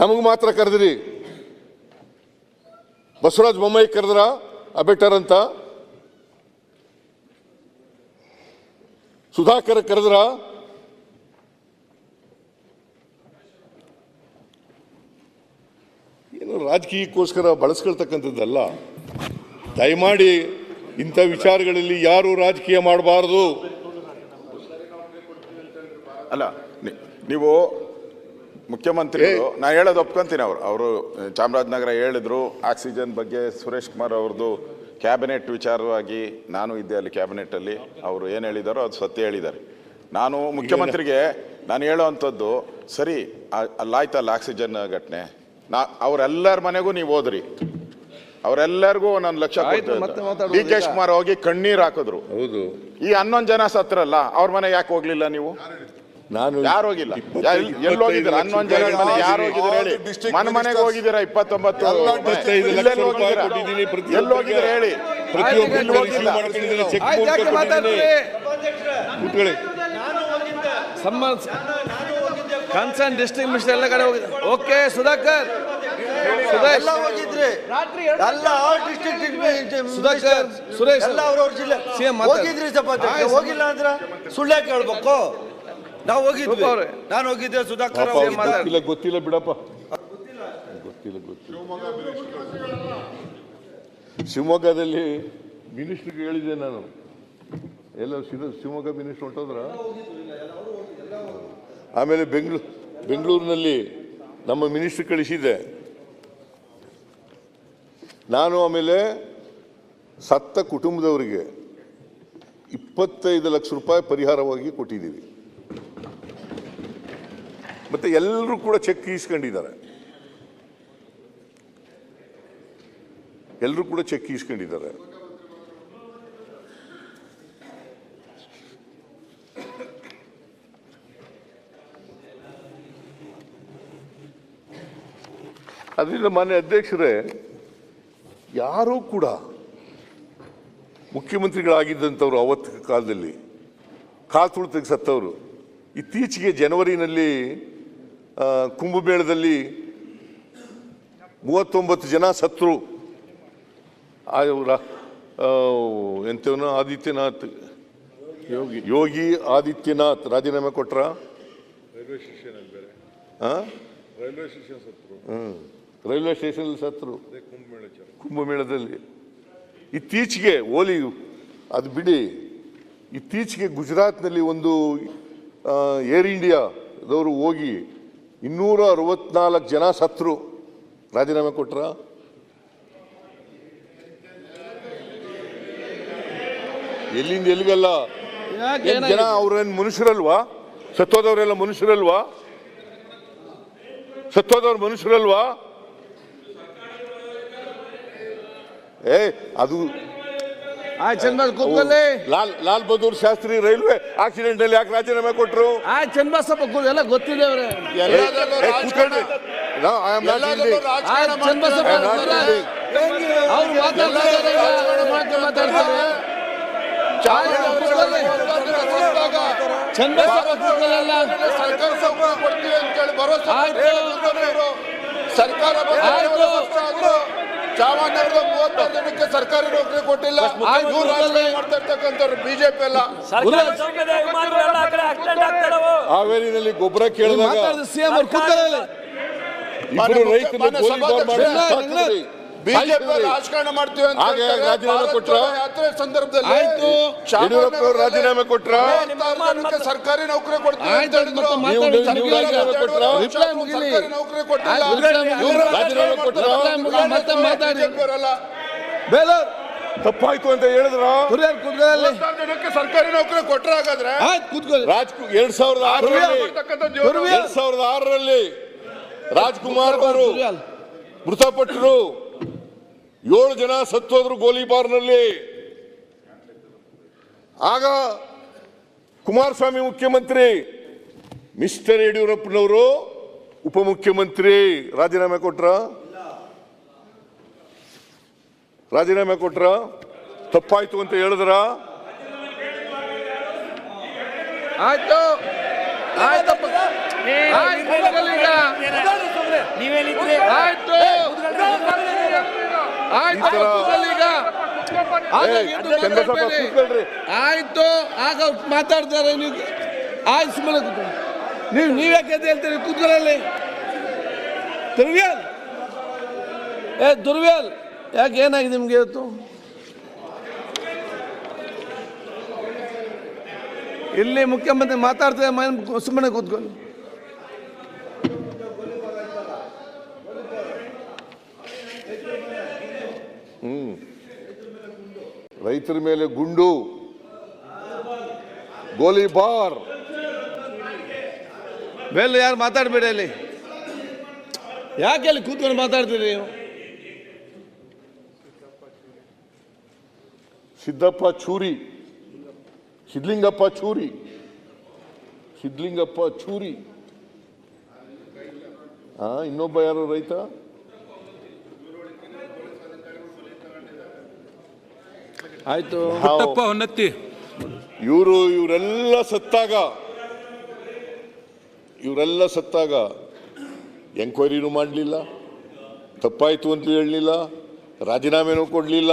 ನಮಗೆ ಮಾತ್ರ ಕರೆದ್ರಿ. ಬಸವರಾಜ್ ಬೊಮ್ಮಾಯಿ ಕರೆದ್ರ ಅಬೆಟರ್ ಅಂತ. ಸುಧಾಕರ್ ಕರೆದ್ರ ಏನು ರಾಜಕೀಯಕ್ಕೋಸ್ಕರ ಬಳಸ್ಕೊಳ್ತಕ್ಕಂಥದ್ದಲ್ಲ. ದಯಮಾಡಿ ಇಂಥ ವಿಚಾರಗಳಲ್ಲಿ ಯಾರು ರಾಜಕೀಯ ಮಾಡಬಾರದು. ಅಲ್ಲ ನೀವು ಮುಖ್ಯಮಂತ್ರಿಗಳು ನಾ ಹೇಳೋದು ಒಪ್ಕೊಂತೀನಿ ಅವರು. ಅವರು ಚಾಮರಾಜನಗರ ಹೇಳಿದ್ರು ಆಕ್ಸಿಜನ್ ಬಗ್ಗೆ ಸುರೇಶ್ ಕುಮಾರ್ ಅವ್ರದ್ದು ಕ್ಯಾಬಿನೆಟ್ ವಿಚಾರವಾಗಿ ನಾನು ಇದ್ದೆ ಅಲ್ಲಿ ಕ್ಯಾಬಿನೆಟ್ಟಲ್ಲಿ ಅವರು ಏನು ಹೇಳಿದಾರೋ ಅದು ಸತ್ಯ ಹೇಳಿದ್ದಾರೆ. ನಾನು ಮುಖ್ಯಮಂತ್ರಿಗೆ ನಾನು ಹೇಳೋವಂಥದ್ದು ಸರಿ ಅಲ್ಲಾಯ್ತಲ್ಲ ಆಕ್ಸಿಜನ್ ಘಟನೆ. ನಾ ಅವರೆಲ್ಲರ ಮನೆಗೂ ನೀವು ಹೋದ್ರಿ. ಅವರೆಲ್ಲರಿಗೂ ಒಂದೊಂದು ಲಕ್ಷ ಡಿ ಕೆ. ಶಿವಕುಮಾರ್ ಹೋಗಿ ಕಣ್ಣೀರು ಹಾಕಿದ್ರು. ಹೌದು. ಈ ಹನ್ನೊಂದು ಜನ ಸತ್ರಲ್ಲ ಅವ್ರ ಮನೆಗೆ ಯಾಕೆ ಹೋಗ್ಲಿಲ್ಲ ನೀವು? ನಾನು ಯಾರು ಹೋಗಿಲ್ಲ? ಎಲ್ಲಿ ಹೋಗಿದ್ದೀರಾ? ಹನ್ನೊಂದು ಜನ ಮನೆ ಯಾರು ಹೋಗಿದ್ದೀರಾ ಹೇಳಿ. ಮನೆ ಮನೆಗೆ. ಹೋಗಿದ್ದೀರಾ? ಇಪ್ಪತ್ತೊಂಬತ್ತು ಎಲ್ಲ ಹೋಗಿದ್ದೀರಾ? ಹೇಳಿ? ಕನ್ಸರ್ನ್ ಡಿಸ್ಟ್ರಿಕ್ಟ್ ಮಿನಿಸ್ಟರ್ ಎಲ್ಲ ಕಡೆ ಹೋಗಿದೆ ಓಕೆ ಸುಧಾಕರ್. ಸುರೇಶ್ ಎಲ್ಲ ಹೋಗಿದ್ರಿ. ಎಲ್ಲ ಡಿಸ್ಟ್ರಿಕ್ಟ್ ಸುಧಾಕರ್ ಸುರೇಶ್. ಎಲ್ಲ ಅವ್ರವ್ರ ಜಿಲ್ಲೆ. ಹೋಗಿದ್ರಿ ಹೋಗಿಲ್ಲ ಅಂದ್ರೆ ಸುಳ್ಳೆ ಹೇಳ್ಬೇಕು ನಾವು ಹೋಗಿದ್ವಿ. ನಾನು ಹೋಗಿದ್ದೆ ಸುಧಾಕರ್. ಗೊತ್ತಿಲ್ಲ ಗೊತ್ತಿಲ್ಲ ಬಿಡಪ್ಪ. ಗೊತ್ತಿಲ್ಲ ಗೊತ್ತಿಲ್ಲ. ಶಿವಮೊಗ್ಗದಲ್ಲಿ ಮಿನಿಸ್ಟ್ರಿಗೆ ಹೇಳಿದೆ ನಾನು. ಎಲ್ಲ ಶಿವ- ಶಿವಮೊಗ್ಗ ಮಿನಿಸ್ಟರ್ ಹೊಂಟೋದ್ರ ಆಮೇಲೆ ಬೆಂಗಳೂರು ಬೆಂಗಳೂರಿನಲ್ಲಿ ನಮ್ಮ ಮಿನಿಸ್ಟರ್ ಕಳಿಸಿದ್ದೆ. ನಾನು ಆಮೇಲೆ ಸತ್ತ ಕುಟುಂಬದವರಿಗೆ ಇಪ್ಪತ್ತೈದು ಲಕ್ಷ ರೂಪಾಯಿ ಪರಿಹಾರವಾಗಿ ಕೊಟ್ಟಿದ್ದೀವಿ. ಮತ್ತೆ ಎಲ್ಲರೂ ಕೂಡ ಚೆಕ್ ಈಸ್ಕೊಂಡಿದ್ದಾರೆ. ಎಲ್ಲರೂ ಕೂಡ ಚೆಕ್ ಈಸ್ಕೊಂಡಿದ್ದಾರೆ. ಅದರಿಂದ ಮಾನ್ಯ ಅಧ್ಯಕ್ಷರೇ, ಯಾರೂ ಕೂಡ ಮುಖ್ಯಮಂತ್ರಿಗಳಾಗಿದ್ದಂಥವ್ರು ಅವತ್ತು ಕಾಲದಲ್ಲಿ, ಕಾಲು ತುಳಿತಕ್ಕೆ ಸತ್ತವರು ಇತ್ತೀಚೆಗೆ ಜನವರಿನಲ್ಲಿ ಕುಂಭಮೇಳದಲ್ಲಿ ಮೂವತ್ತೊಂಬತ್ತು ಜನ ಸತ್ರು. ಎಂತ ಎಂತವನ ಆದಿತ್ಯನಾಥ್ ಯೋಗಿ ಯೋಗಿ ಆದಿತ್ಯನಾಥ್ ರಾಜೀನಾಮೆ ಕೊಟ್ರ? ರೈಲ್ವೆ ಸ್ಟೇಷನ್ ಸತ್ರು. ಕುಂಭಮೇಳದಲ್ಲಿ. ಇತ್ತೀಚೆಗೆ ಓಲಿ ಅದು ಬಿಡಿ. ಇತ್ತೀಚೆಗೆ ಗುಜರಾತ್ನಲ್ಲಿ ಒಂದು ಏರ್ ಇಂಡಿಯಾದವರು ಹೋಗಿ ಇನ್ನೂರ ಅರವತ್ನಾಲ್ಕು ಜನ ಸತ್ರು. ರಾಜೀನಾಮೆ ಕೊಟ್ರ? ಎಲ್ಲಿಂದ ಎಲ್ಲಿಗಲ್ಲ? ಜನ ಅವ್ರೇನ್ ಮನುಷ್ಯರಲ್ವಾ? ಸತ್ತೋದವರೆಲ್ಲ ಮನುಷ್ಯರಲ್ವಾ? ಸತ್ತೋದವ್ರು ಮನುಷ್ಯರಲ್ವಾ? ಏ ಅದು ಚಂದ್ಬಾಸ್ ಕೂತ್ಕೊಳ್ಳಿ ಲಾಲ್ ಲಾಲ್ ಬಹದ್ದೂರ್ ಶಾಸ್ತ್ರಿ ರೈಲ್ವೆ ಆಕ್ಸಿಡೆಂಟ್ ಅಲ್ಲಿ ಯಾಕೆ ರಾಜೀನಾಮೆ ಕೊಟ್ರು ಆ ಚಂದ್ಬಾಸ್ ಸ್ವಲ್ಪ ಕೂತ್- ಎಲ್ಲ ಗೊತ್ತಿದೆ ಅವ್ರೆ ಎಲ್ಲದರಲ್ಲೂ ಏ, ಕೂತ್ಕೊಳ್ರಿ. No, I am not yielding. ರಾಜಕಾರಣ ಚಂದ್ಬಾಸ್ ಮಾಡ್ತಾರೆ. ಅವ್ರು ಮಾತಾಡ್ತಾರೆ ಈಗ. ಮಾತು ಮಾತಾಡ್ತಾರೆ ಆಯ್ತು, ಕೂತ್ಕೊಳ್ಳಿ. ಚಂದ್ಬಾಸ್ ಸ್ವಲ್ಪ ಕೂತ್ಕೊಳ್ಳಲ್ಲ. ಸರ್ಕಾರ ಕೊಡ್ತೀವಿ ಭರವಸೆ ಆಯ್ತು. ಸರ್ಕಾರ ಆಯ್ತು. ಆದ್ರು. ಚಾಮರಾಜನಗರದ ಮೂವತ್ತೊಂದು ಜನಕ್ಕೆ ಸರ್ಕಾರಿ ನೌಕರಿ ಕೊಟ್ಟಿಲ್ಲ. ಮಾಡ್ತಾ ಇರ್ತಕ್ಕಂಥವ್ರು ಬಿಜೆಪಿ ಎಲ್ಲ ಹಾವೇರಿನಲ್ಲಿ ಗೊಬ್ಬರ ಕೇಳಿದಾಗ ರೈತರು ಬಿಜೆಪಿ. ರಾಜಕಾರಣ ಮಾಡ್ತೀವಿ ಅಂತ ಹಾಗೆ ರಾಜೀನಾಮೆ ಕೊಟ್ರ? ಯಾತ್ರೆ ಸಂದರ್ಭದಲ್ಲಿ ಆಯ್ತು. ಯಡಿಯೂರಪ್ಪ ರಾಜೀನಾಮೆ ಕೊಟ್ರ? ಸರ್ಕಾರಿ ನೌಕರಿ ಕೊಡ್ತೀವಿ ನೌಕರಿ ಕೊಟ್ಟಿಲ್ಲ. ಬೇಲೂರ್ ತಪ್ಪಾಯ್ತು ಅಂತ ಹೇಳಿದ್ರ? ಜನಕ್ಕೆ ಸರ್ಕಾರಿ ನೌಕರಿ ಕೊಟ್ರ ಹಾಗಾದ್ರೆ? ರಾಜ್ ಎರಡ್ ಸಾವಿರದ ಆರರಲ್ಲಿ. ಎರಡ್ ಸಾವಿರದ ಆರರಲ್ಲಿ ರಾಜ್ಕುಮಾರ್ ಅವರು. ಮೃತಪಟ್ಟರು. ಏಳು ಜನ ಸತ್ತೋದ್ರು ಗೋಲಿಬಾರ್ನಲ್ಲಿ ಆಗ ಕುಮಾರಸ್ವಾಮಿ ಮುಖ್ಯಮಂತ್ರಿ ಮಿಸ್ಟರ್ ಯಡಿಯೂರಪ್ಪನವರು ಉಪಮುಖ್ಯಮಂತ್ರಿ ರಾಜೀನಾಮೆ ಕೊಟ್ರ? ರಾಜೀನಾಮೆ ಕೊಟ್ರ? ತಪ್ಪಾಯ್ತು ಅಂತ ಹೇಳಿದ್ರ? ಆಯ್ತು. ಆಯ್ತಪ್ಪ. ಆಯ್ತು. ಆಯ್ತು ಆಗ ಮಾತಾಡ್ತಾರೆ ನೀವು. ಆಯ್ತು ಸುಮ್ಮನೆ ನೀವು ನೀವ್ಯಾಕೆ ಅಂತ ಹೇಳ್ತೀರಿ? ಕೂತ್ಕೊಳ್ಳಲ್ಲಿ ದುರ್ವ್ಯಾಲ್. ಏ ದುರ್ವ್ಯಾಲ್ ಯಾಕೆ ಏನಾಗಿದೆ ನಿಮ್ಗೆ ಇವತ್ತು? ಇಲ್ಲಿ ಮುಖ್ಯಮಂತ್ರಿ ಮಾತಾಡ್ತಾರೆ ಸುಮ್ಮನೆ ಕೂತ್ಕೊಳ್ಳಿ. ರೈತರ ಮೇಲೆ ಗುಂಡು ಗೋಲಿಬಾರ್ ಬೆಲ್ಲ ಯಾರು ಮಾತಾಡಬೇಡಿ ಅಲ್ಲಿ? ಯಾಕೆ ಅಲ್ಲಿ ಕೂತ್ಕೊಂಡು ಮಾತಾಡ್ತೀರಿ ನೀವು? ಸಿದ್ದಪ್ಪ ಚೂರಿ ಸಿದ್ಲಿಂಗಪ್ಪ ಚೂರಿ ಸಿದ್ಲಿಂಗಪ್ಪ ಚೂರಿ. ಇನ್ನೊಬ್ಬ ಯಾರು ರೈತ? ಆಯ್ತು. ತಪ್ಪ ಹೊನ್ನತ್ತಿ. ಇವರು ಇವರೆಲ್ಲ ಸತ್ತಾಗ ಇವರೆಲ್ಲ ಸತ್ತಾಗ ಎಂಕ್ವೈರಿನೂ ಮಾಡಲಿಲ್ಲ ತಪ್ಪಾಯಿತು ಅಂತ ಹೇಳಲಿಲ್ಲ ರಾಜೀನಾಮೆನೂ ಕೊಡಲಿಲ್ಲ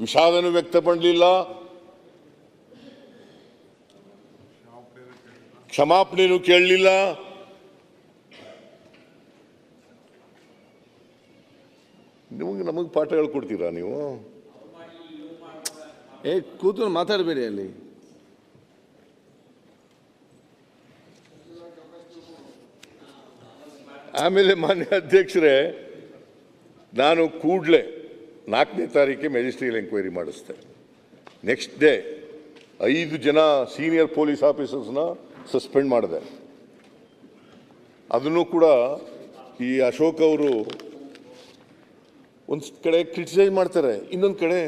ವಿಷಾದನೂ ವ್ಯಕ್ತಪಡಲಿಲ್ಲ. ಕ್ಷಮಾಪಣೆನೂ ಕೇಳಲಿಲ್ಲ. ನಿಮಗೆ ನಮಗೆ ಪಾಠ ಹೇಳ್ಕೊಡ್ತೀರಾ ನೀವು? ಏ ಕೂತು ಮಾತಾಡಬೇಡಿ ಅಲ್ಲಿ. ಆಮೇಲೆ ಮಾನ್ಯ ಅಧ್ಯಕ್ಷರೇ, ನಾನು ಕೂಡಲೇ ನಾಲ್ಕನೇ ತಾರೀಕಿಗೆ ಮೆಜಿಸ್ಟ್ರಿಯಲ್ ಎಂಕ್ವೈರಿ ಮಾಡಿಸ್ದೆ. ನೆಕ್ಸ್ಟ್ ಡೇ ಐದು ಜನ ಸೀನಿಯರ್ ಪೊಲೀಸ್ ಆಫೀಸರ್ಸ್ನ ಸಸ್ಪೆಂಡ್ ಮಾಡಿದೆ. ಅದನ್ನು ಕೂಡ ಈ ಅಶೋಕ್ ಅವರು ಒಂದು ಕಡೆ ಕ್ರಿಟಿಸೈಸ್ ಮಾಡ್ತಾರೆ, ಇನ್ನೊಂದು ಕಡೆ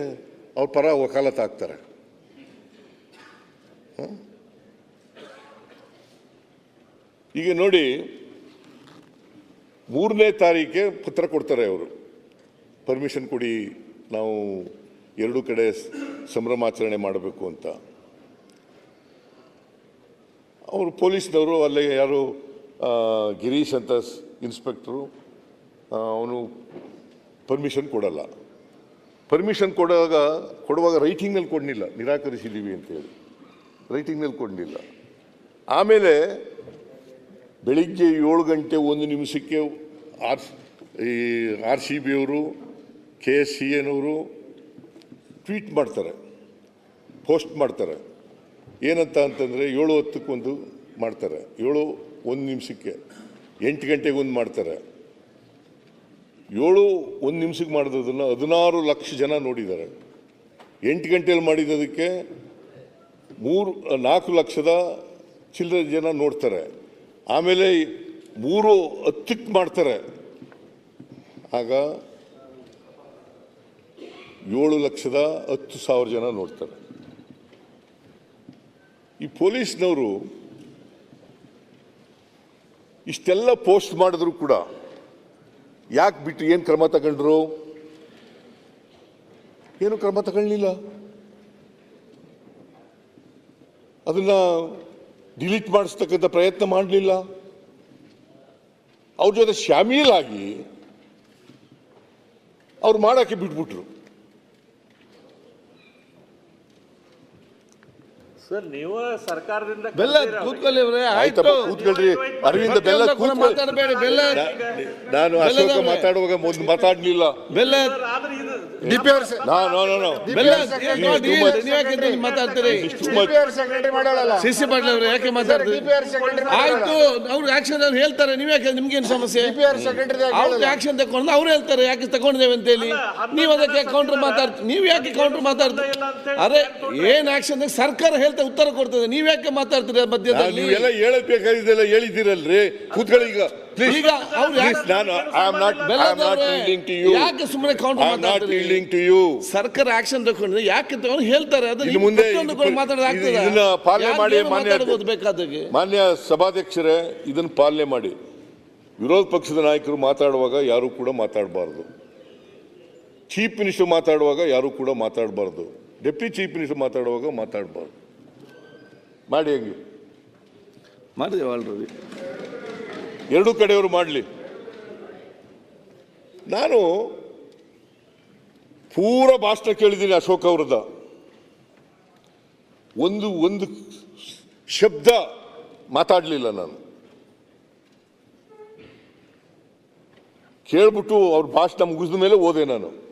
ಅವ್ರ ಪರ ವಕಾಲತ್ ಆಗ್ತಾರೆ? ಈಗ ನೋಡಿ, ಮೂರನೇ ತಾರೀಕೆ ಪತ್ರ ಕೊಡ್ತಾರೆ ಅವರು. ಪರ್ಮಿಷನ್ ಕೊಡಿ, ನಾವು ಎರಡು ಕಡೆ ಸಂಭ್ರಮಾಚರಣೆ ಮಾಡಬೇಕು ಅಂತ. ಅವರು ಪೊಲೀಸ್ನವರು, ಅಲ್ಲಿ ಯಾರು ಗಿರೀಶ್ ಅಂತ ಇನ್ಸ್ಪೆಕ್ಟ್ರು ಅವನು ಪರ್ಮಿಷನ್ ಕೊಡಲ್ಲ. ಪರ್ಮಿಷನ್ ಕೊಡುವಾಗ ಕೊಡುವಾಗ ರೈಟಿಂಗ್ನಲ್ಲಿ ಕೊಡಲಿಲ್ಲ. ನಿರಾಕರಿಸಿದ್ದೀವಿ ಅಂತೇಳಿ. ರೈಟಿಂಗ್ನಲ್ಲಿ ಕೊಡಲಿಲ್ಲ. ಆಮೇಲೆ ಬೆಳಿಗ್ಗೆ ಏಳು ಗಂಟೆ ಒಂದು ನಿಮಿಷಕ್ಕೆ ಆರ್ ಈ ಆರ್ ಸಿ ಬಿ ಅವರು ಕೆ ಎಸ್ ಸಿ ಎನವರು ಟ್ವೀಟ್ ಮಾಡ್ತಾರೆ. ಪೋಸ್ಟ್ ಮಾಡ್ತಾರೆ. ಏನಂತ ಅಂತಂದರೆ ಏಳು ಹತ್ತಕ್ಕೊಂದು ಮಾಡ್ತಾರೆ. ಏಳು ಒಂದು ನಿಮಿಷಕ್ಕೆ. ಎಂಟು ಗಂಟೆಗೊಂದು ಮಾಡ್ತಾರೆ. ಏಳು ಒಂದು ನಿಮಿಷಕ್ಕೆ ಮಾಡಿದ್ದನ್ನು ಹದಿನಾರು ಲಕ್ಷ ಜನ ನೋಡಿದ್ದಾರೆ. ಎಂಟು ಗಂಟೆಯಲ್ಲಿ ಮಾಡಿದ್ದಕ್ಕೆ ಮೂರು, ನಾಲ್ಕು ಲಕ್ಷದ ಚಿಲ್ಲರೆ ಜನ ನೋಡ್ತಾರೆ. ಆಮೇಲೆ ಮೂರು ಹತ್ತಕ್ಕೆ ಮಾಡ್ತಾರೆ. ಆಗ ಏಳು ಲಕ್ಷದ ಹತ್ತು ಸಾವಿರ ಜನ ನೋಡ್ತಾರೆ. ಈ ಪೊಲೀಸ್ನವರು ಇಷ್ಟೆಲ್ಲ ಪೋಸ್ಟ್ ಮಾಡಿದ್ರು ಕೂಡ ಯಾಕೆ ಬಿಟ್ಟು ಏನು ಕ್ರಮ ತಗೊಂಡ್ರು? ಏನು ಕ್ರಮ ತಗೊಳ್ಳಿಲ್ಲ. ಅದನ್ನು ಡಿಲೀಟ್ ಮಾಡಿಸ್ತಕ್ಕಂಥ ಪ್ರಯತ್ನ ಮಾಡಲಿಲ್ಲ. ಅವ್ರ ಜೊತೆ ಶಾಮೀಲಾಗಿ ಅವ್ರು ಮಾಡೋಕ್ಕೆ ಬಿಟ್ಬಿಟ್ರು. ಸರ್ ನೀವು ಸರ್ಕಾರದಿಂದ ಬೆಲ್ಲ ಕೂತ್ಕೊಳ್ಳಿ ಆಯ್ತಪ್ಪ ಕೂತ್ಕೊಳ್ರಿ. ಅರವಿಂದ ಬೆಲ್ಲ ಮಾತಾಡಬೇಡಿ ಬೆಲ್ಲ ನಾನು ಅಶೋಕ ಮಾತಾಡುವಾಗ ಮೊದಲು ಮಾತಾಡ್ಲಿಲ್ಲ. ಬೆಲ್ಲ ಆದ್ರೆ ಇದು ನಾ ನೋ ನೋ ನೋ ನೋ. ನೀವ್ ಯಾಕೆ ಮಾತಾಡ್ತೀರಿ. ಸೆಕ್ರೆಟರಿ ಮಾಡೋಲ್ಲ ಸಿಸಿ ಪಾಟೀಲ್ ಅವರು ಯಾಕೆ ಮಾತಾಡ್ತೀರಿ? ಸೆಕ್ರೆಟರಿ ಆಯ್ತು ಅವ್ರು ಆಕ್ಷನ್ ಹೇಳ್ತಾರೆ ನೀವ್ಯಾಕೆ ನಿಮ್ಗೇನು ಸಮಸ್ಯೆ? ಸೆಕ್ರೆಟರಿ ಆಕ್ಷನ್ ತಗೊಂಡು ಅವ್ರು ಹೇಳ್ತಾರೆ ಯಾಕೆ ತಗೊಂಡಿದ್ದೇವೆ ಅಂತ ಹೇಳಿ ನೀವು ಅದಕ್ಕೆ ಕೌಂಟರ್ ಮಾತಾಡ್ತೀರಿ. ನೀವು ಯಾಕೆ ಕೌಂಟರ್ ಮಾತಾಡ್ತೀರಿ? ಅರೆ ಏನ್ ಆಕ್ಷನ್ ಸರ್ಕಾರ ಹೇಳ್ತಾ ಉತ್ತರ ಕೊಡ್ತದೆ. ನೀವ್ ಯಾಕೆ ಮಾತಾಡ್ತೀರಿ ಮಧ್ಯದಲ್ಲಿ? ಎಲ್ಲ ಹೇಳಬೇಕಾಗಿದ್ದೆಲ್ಲ ಹೇಳಿದ್ದೀರಲ್ರಿ. ಕೂತ್ಕೊಳ್ಳಿ ಈಗ. ಈಗ ಅವ್ರು ಯಾಕೆ- ನಾನು I am not I am not to you ಯಾಕೆ ಸುಮ್ಮನೆ ಕೌಂಟರ್ ಐ ಆಮ್ ನಾಟ್ ಮಾತಾಡ್ತೀರಿ ಟು ಯು ಸರ್ಕಾರ ಆಕ್ಷನ್ ತಗೊಂಡಿದೆ. ಯಾಕೆ ತಗೊಂಡು ಹೇಳ್ತಾರೆ. ಅದು ಇನ್ನು ಮುಂದೆ ಇದು- ಮಾತಾಡೋದಾಗ್ತದೆ ಇದನ್ನ ಪಾಲನೆ ಮಾಡಿ ಮಾನ್ಯ ಮಾತಾಡ್ಬೋದು ಬೇಕಾದಾಗೆ ಮಾನ್ಯ ಸಭಾಧ್ಯಕ್ಷರೇ ಇದನ್ನು ಪಾಲನೆ ಮಾಡಿ. ವಿರೋಧ ಪಕ್ಷದ ನಾಯಕರು ಮಾತಾಡುವಾಗ ಯಾರು ಕೂಡ ಮಾತಾಡಬಾರ್ದು. ಚೀಫ್ ಮಿನಿಸ್ಟರ್ ಮಾತಾಡುವಾಗ ಯಾರು ಕೂಡ ಮಾತಾಡಬಾರ್ದು. ಡೆಪ್ಟಿ ಚೀಫ್ ಮಿನಿಸ್ಟರ್ ಮಾತಾಡುವಾಗ ಮಾತಾಡಬಾರ್ದು. ಮಾಡಿ ಹಂಗೆ? ಮಾಡಿದೆ ಆಲ್ರೆಡಿ ಎರಡೂ ಕಡೆಯವರು ಮಾಡಲಿ. ನಾನು ಪೂರ ಭಾಷಣ ಕೇಳಿದ್ದೀನಿ ಅಶೋಕ್ ಅವ್ರದ ಒಂದು ಒಂದು ಶಬ್ದ ಮಾತಾಡಲಿಲ್ಲ ನಾನು. ಕೇಳ್ಬಿಟ್ಟು ಅವ್ರ ಭಾಷಣ ಮುಗಿದ ಮೇಲೆ ಓದೆ ನಾನು.